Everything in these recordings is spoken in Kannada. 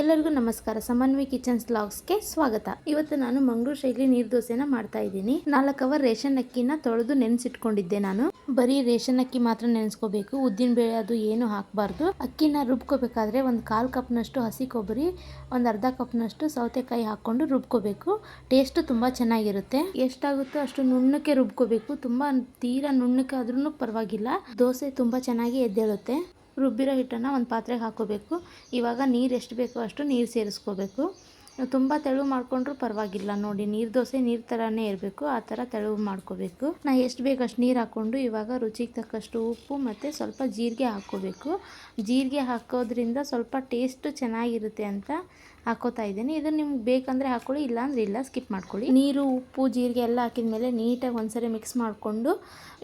ಎಲ್ಲರಿಗೂ ನಮಸ್ಕಾರ. ಸಮನ್ವಿ ಕಿಚನ್ಸ್ ಸ್ಲಾಗ್ಸ್ಗೆ ಸ್ವಾಗತ. ಇವತ್ತು ನಾನು ಮಂಗಳೂರು ಶೈಲಿ ನೀರ್ ದೋಸೆನ ಮಾಡ್ತಾ ಇದ್ದೀನಿ. ನಾಲ್ಕು ಅವರ್ ರೇಷನ್ ಅಕ್ಕಿನ ತೊಳೆದು ನೆನೆಸಿಟ್ಕೊಂಡಿದ್ದೆ ನಾನು. ಬರೀ ರೇಷನ್ ಅಕ್ಕಿ ಮಾತ್ರ ನೆನೆಸ್ಕೋಬೇಕು. ಉದ್ದಿನ ಬೇಳೆ ಅದು ಏನು ಹಾಕಬಾರ್ದು. ಅಕ್ಕಿನ ರುಬ್ಕೋಬೇಕಾದ್ರೆ ಒಂದು ಕಾಲು ಕಪ್ನಷ್ಟು ಹಸಿ ಕೊಬ್ಬರಿ, ಒಂದು ಅರ್ಧ ಕಪ್ನಷ್ಟು ಸೌತೆಕಾಯಿ ಹಾಕ್ಕೊಂಡು ರುಬ್ಕೋಬೇಕು. ಟೇಸ್ಟ್ ತುಂಬ ಚೆನ್ನಾಗಿರುತ್ತೆ. ಎಷ್ಟಾಗುತ್ತೋ ಅಷ್ಟು ನುಣ್ಣಕ್ಕೆ ರುಬ್ಕೋಬೇಕು. ತುಂಬ ತೀರಾ ನುಣ್ಣಕ್ಕೆ ಆದ್ರೂ ಪರವಾಗಿಲ್ಲ. ದೋಸೆ ತುಂಬ ಚೆನ್ನಾಗಿ ಎದ್ದೇಳುತ್ತೆ. ರುಬ್ಬಿರೋ ಹಿಟ್ಟನ್ನು ಒಂದು ಪಾತ್ರೆಗೆ ಹಾಕೋಬೇಕು. ಇವಾಗ ನೀರು ಎಷ್ಟು ಬೇಕೋ ಅಷ್ಟು ನೀರು ಸೇರಿಸ್ಕೋಬೇಕು. ತುಂಬ ತೆಳು ಮಾಡ್ಕೊಂಡ್ರೂ ಪರವಾಗಿಲ್ಲ. ನೋಡಿ, ನೀರು ದೋಸೆ ನೀರು ಥರನೇ ಇರಬೇಕು. ಆ ಥರ ತೆಳು ಮಾಡ್ಕೋಬೇಕು. ನಾ ಎಷ್ಟು ಬೇಕು ಅಷ್ಟು ನೀರು ಹಾಕ್ಕೊಂಡು ಇವಾಗ ರುಚಿಗೆ ತಕ್ಕಷ್ಟು ಉಪ್ಪು ಮತ್ತು ಸ್ವಲ್ಪ ಜೀರಿಗೆ ಹಾಕ್ಕೋಬೇಕು. ಜೀರಿಗೆ ಹಾಕೋದ್ರಿಂದ ಸ್ವಲ್ಪ ಟೇಸ್ಟು ಚೆನ್ನಾಗಿರುತ್ತೆ ಅಂತ ಹಾಕೋತಾ ಇದ್ದೀನಿ. ಇದು ನಿಮ್ಗೆ ಬೇಕಂದರೆ ಹಾಕ್ಕೊಳ್ಳಿ ಇಲ್ಲಾಂದ್ರೆ ಇಲ್ಲ, ಸ್ಕಿಪ್ ಮಾಡ್ಕೊಳ್ಳಿ. ನೀರು, ಉಪ್ಪು, ಜೀರಿಗೆ ಎಲ್ಲ ಹಾಕಿದ ಮೇಲೆ ನೀಟಾಗಿ ಒಂದ್ಸರಿ ಮಿಕ್ಸ್ ಮಾಡಿಕೊಂಡು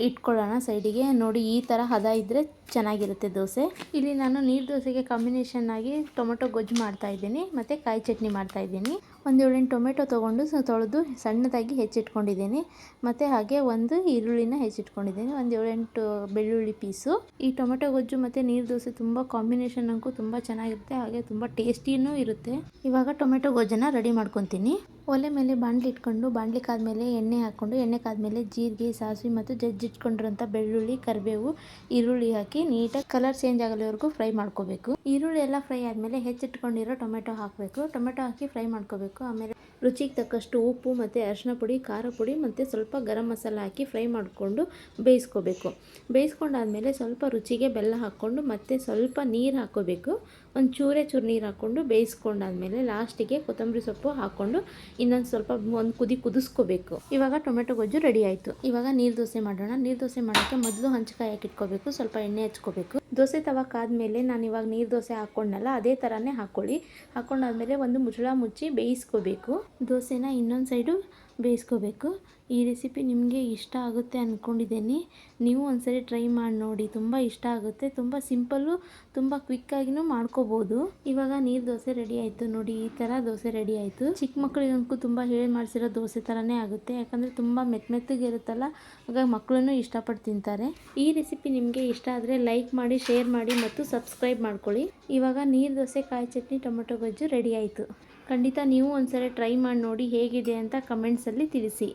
ಇಟ್ಕೊಳ್ಳೋಣ ಸೈಡಿಗೆ. ನೋಡಿ, ಈ ಥರ ಹದ ಇದ್ದರೆ ಚೆನ್ನಾಗಿರುತ್ತೆ ದೋಸೆ. ಇಲ್ಲಿ ನಾನು ನೀರು ದೋಸೆಗೆ ಕಾಂಬಿನೇಷನ್ ಆಗಿ ಟೊಮೊಟೊ ಗೊಜ್ಜು ಮಾಡ್ತಾ ಇದ್ದೀನಿ. ಮತ್ತು ಕಾಯಿ ಚಟ್ನಿ ಮಾಡ್ತಾ ಇದ್ದೀನಿ. ಒಂದು ಏಳೆಂಟು ಟೊಮೆಟೊ ತೊಗೊಂಡು ತೊಳೆದು ಸಣ್ಣದಾಗಿ ಹೆಚ್ಚಿಟ್ಕೊಂಡಿದ್ದೀನಿ. ಮತ್ತು ಹಾಗೆ ಒಂದು ಈರುಳ್ಳಿನ ಹೆಚ್ಚಿಟ್ಕೊಂಡಿದ್ದೀನಿ. ಒಂದು ಏಳೆಂಟು ಬೆಳ್ಳುಳ್ಳಿ ಪೀಸು. ಈ ಟೊಮೆಟೊ ಗೊಜ್ಜು ಮತ್ತು ನೀರು ದೋಸೆ ತುಂಬ ಕಾಂಬಿನೇಷನ್ ಅಂಕು ತುಂಬ ಚೆನ್ನಾಗಿರುತ್ತೆ. ಹಾಗೆ ತುಂಬ ಟೇಸ್ಟಿನೂ ಇರುತ್ತೆ. ಇವಾಗ ಟೊಮೆಟೊ ಗೊಜ್ಜನ್ನು ರೆಡಿ ಮಾಡ್ಕೊತೀನಿ. ಒಲೆ ಮೇಲೆ ಬಾಂಡ್ಲಿ ಇಟ್ಕೊಂಡು, ಬಾಣಲಿ ಕಾದ್ಮೇಲೆ ಎಣ್ಣೆ ಹಾಕ್ಕೊಂಡು, ಎಣ್ಣೆ ಕಾದ್ಮೇಲೆ ಜೀರಿಗೆ, ಸಾಸಿವೆ ಮತ್ತು ಜಜ್ಜಿಟ್ಕೊಂಡಿರೋಂಥ ಬೆಳ್ಳುಳ್ಳಿ, ಕರಿಬೇವು, ಈರುಳ್ಳಿ ಹಾಕಿ ನೀಟಾಗಿ ಕಲರ್ ಚೇಂಜ್ ಆಗಲಿವರೆಗೂ ಫ್ರೈ ಮಾಡ್ಕೋಬೇಕು. ಈರುಳ್ಳಿ ಎಲ್ಲ ಫ್ರೈ ಆದಮೇಲೆ ಹೆಚ್ಚಿಟ್ಕೊಂಡಿರೋ ಟೊಮೆಟೊ ಹಾಕಬೇಕು. ಟೊಮೆಟೊ ಹಾಕಿ ಫ್ರೈ ಮಾಡ್ಕೋಬೇಕು. ಆಮೇಲೆ ರುಚಿಗೆ ತಕ್ಕಷ್ಟು ಉಪ್ಪು ಮತ್ತು ಅರಿಶಿನ ಪುಡಿ, ಖಾರ ಪುಡಿ ಮತ್ತು ಸ್ವಲ್ಪ ಗರಂ ಮಸಾಲ ಹಾಕಿ ಫ್ರೈ ಮಾಡಿಕೊಂಡು ಬೇಯಿಸ್ಕೋಬೇಕು. ಬೇಯಿಸ್ಕೊಂಡಾದ್ಮೇಲೆ ಸ್ವಲ್ಪ ರುಚಿಗೆ ಬೆಲ್ಲ ಹಾಕ್ಕೊಂಡು ಮತ್ತು ಸ್ವಲ್ಪ ನೀರು ಹಾಕ್ಕೋಬೇಕು ಒಂದು ಚೂರೇ ಚೂರು ನೀರು ಹಾಕ್ಕೊಂಡು ಬೇಯಿಸ್ಕೊಂಡಾದ್ಮೇಲೆ ಲಾಸ್ಟಿಗೆ ಕೊತ್ತಂಬರಿ ಸೊಪ್ಪು ಹಾಕ್ಕೊಂಡು ಇನ್ನೊಂದು ಸ್ವಲ್ಪ ಒಂದು ಕುದಿ ಕುದಿಸ್ಕೋಬೇಕು. ಇವಾಗ ಟೊಮೆಟೊ ಗೊಜ್ಜು ರೆಡಿ ಆಯಿತು. ಇವಾಗ ನೀರು ದೋಸೆ ಮಾಡೋಣ. ನೀರು ದೋಸೆ ಮಾಡೋಕ್ಕೆ ಮೊದಲು ಹಂಚಕಾಯಿ ಹಾಕಿಟ್ಕೋಬೇಕು ಸ್ವಲ್ಪ ಎಣ್ಣೆ ಹಚ್ಕೋಬೇಕು. ದೋಸೆ ತವಕ್ಕಾದ್ಮೇಲೆ ನಾನು ಇವಾಗ ನೀರು ದೋಸೆ ಹಾಕ್ಕೊಂಡಲ್ಲ ಅದೇ ಥರನೇ ಹಾಕ್ಕೊಳ್ಳಿ ಹಾಕ್ಕೊಂಡಾದ್ಮೇಲೆ ಒಂದು ಮುಚ್ಚಳ ಮುಚ್ಚಿ ಬೇಯಿಸ್ಕೋಬೇಕು. ದೋಸೆನ ಇನ್ನೊಂದು ಸೈಡು ಬೇಯಿಸ್ಕೋಬೇಕು. ಈ ರೆಸಿಪಿ ನಿಮಗೆ ಇಷ್ಟ ಆಗುತ್ತೆ ಅಂದ್ಕೊಂಡಿದ್ದೀನಿ ನೀವು ಒಂದ್ಸರಿ ಟ್ರೈ ಮಾಡಿ ನೋಡಿ. ತುಂಬ ಇಷ್ಟ ಆಗುತ್ತೆ. ತುಂಬ ಸಿಂಪಲ್ಲು ತುಂಬ ಕ್ವಿಕ್ಕಾಗಿನೂ ಮಾಡ್ಕೋಬೋದು. ಇವಾಗ ನೀರು ದೋಸೆ ರೆಡಿ ಆಯಿತು ನೋಡಿ. ಈ ಥರ ದೋಸೆ ರೆಡಿ ಆಯಿತು. ಚಿಕ್ಕ ಮಕ್ಕಳಿಗಂತೂ ತುಂಬ ಹೇಳಿ ಮಾಡಿಸಿರೋ ದೋಸೆ ಥರನೇ ಆಗುತ್ತೆ. ಯಾಕಂದರೆ ತುಂಬ ಮೆತ್ತ ಮೆತ್ತಗೆ ಇರುತ್ತಲ್ಲ, ಹಾಗಾಗಿ ಮಕ್ಕಳನ್ನು ಇಷ್ಟಪಟ್ಟು ತಿಂತಾರೆ. ಈ ರೆಸಿಪಿ ನಿಮಗೆ ಇಷ್ಟ ಆದರೆ ಲೈಕ್ ಮಾಡಿ ಶೇರ್ ಮಾಡಿ ಮತ್ತು ಸಬ್ಸ್ಕ್ರೈಬ್ ಮಾಡ್ಕೊಳ್ಳಿ. ಇವಾಗ ನೀರು ದೋಸೆ, ಕಾಯಿ ಚಟ್ನಿ, ಟೊಮೆಟೊ ಗೊಜ್ಜು ರೆಡಿ ಆಯಿತು. ಖಂಡಿತ ನೀವು ಒಂದ್ಸರಿ ಟ್ರೈ ಮಾಡಿ ನೋಡಿ ಹೇಗಿದೆ ಅಂತ ಕಮೆಂಟ್ಸಲ್ಲಿ ತಿಳಿಸಿ.